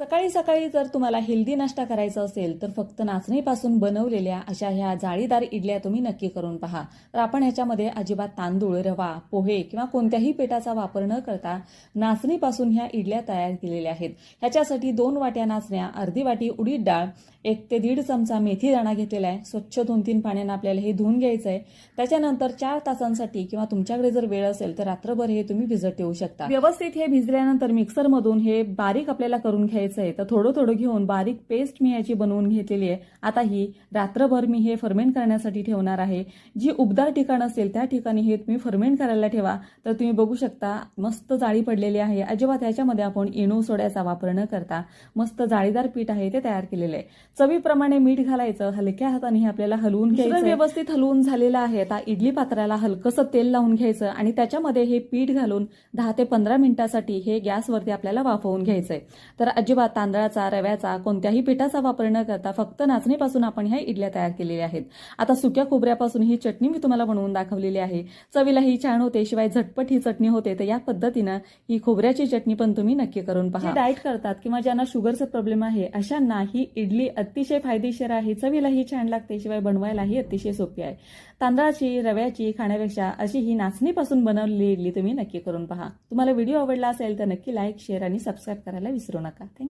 सकाळी सकाळी जर तुम्हाला हेल्दी नाश्ता करायचा असेल तर फक्त नाचणीपासून बनवलेल्या अशा ह्या जाळीदार इडल्या तुम्ही नक्की करून पहा. तर आपण ह्याच्यामध्ये अजिबात तांदूळ रवा पोहे किंवा कोणत्याही पिठाचा वापर न करता नाचणीपासून ह्या इडल्या तयार केलेल्या आहेत. ह्याच्यासाठी दोन वाट्या नाचण्या अर्धी वाटी उडीद डाळ एक ते दीड चमचा मेथी दाणा घेतलेला आहे. स्वच्छ दोन तीन पाण्यानं आपल्याला हे धुवून घ्यायचं आहे त्याच्यानंतर चार तासांसाठी किंवा तुमच्याकडे जर वेळ असेल तर रात्रभर हे तुम्ही भिजत ठेवू शकता. व्यवस्थित हे भिजल्यानंतर मिक्सरमधून हे बारीक आपल्याला करून घ्यायचं आहे तर थोडं थोडं घेऊन बारीक पेस्ट मी याची बनवून घेतलेली आहे. आता ही रात्रभर मी हे फर्मेंट करण्यासाठी ठेवणार आहे. जी उबदार ठिकाण असेल त्या ठिकाणी हे तुम्ही फर्मेंट करायला ठेवा. तर तुम्ही बघू शकता मस्त जाळी पडलेली आहे. अजिबात ह्याच्यामध्ये आपण इनो सोड्याचा वापर न करता मस्त जाळीदार पीठ आहे ते तयार केलेलं आहे. चवीप्रमाणे मीठ घालायचं हलक्या हाताने हे आपल्याला हलवून घ्यायचं. व्यवस्थित हलवून झालेलं आहे. आता इडली पात्राला हलकंसं तेल लावून घ्यायचं आणि त्याच्यामध्ये हे पीठ घालून दहा ते पंधरा मिनिटासाठी हे गॅसवरती आपल्याला वाफवून घ्यायचंय. तर अजिबात तांदळाचा रव्याचा कोणत्याही पिठाचा वापर न करता फक्त नाचणीपासून आपण ह्या इडल्या तयार केलेल्या आहेत. आता सुक्या खोबऱ्यापासून ही चटणी मी तुम्हाला बनवून दाखवलेली आहे. चवीला ही छान होते शिवाय झटपट ही चटणी होते तर या पद्धतीनं ही खोबऱ्याची चटणी पण तुम्ही नक्की करून पहा. डाएट करतात किंवा ज्यांना शुगरचा प्रॉब्लेम आहे अशांना ही इडली अतिशय फायदेशीर आहे. चवीलाही छान लागते शिवाय बनवायलाही अतिशय सोपी आहे. तांदळाची रव्याची खाण्यापेक्षा अशी ही नाचणीपासून बनवलेली इडली तुम्ही नक्की करून पहा. तुम्हाला व्हिडिओ आवडला असेल तर नक्की लाईक शेअर आणि सबस्क्राईब करायला विसरू नका. थँक्यू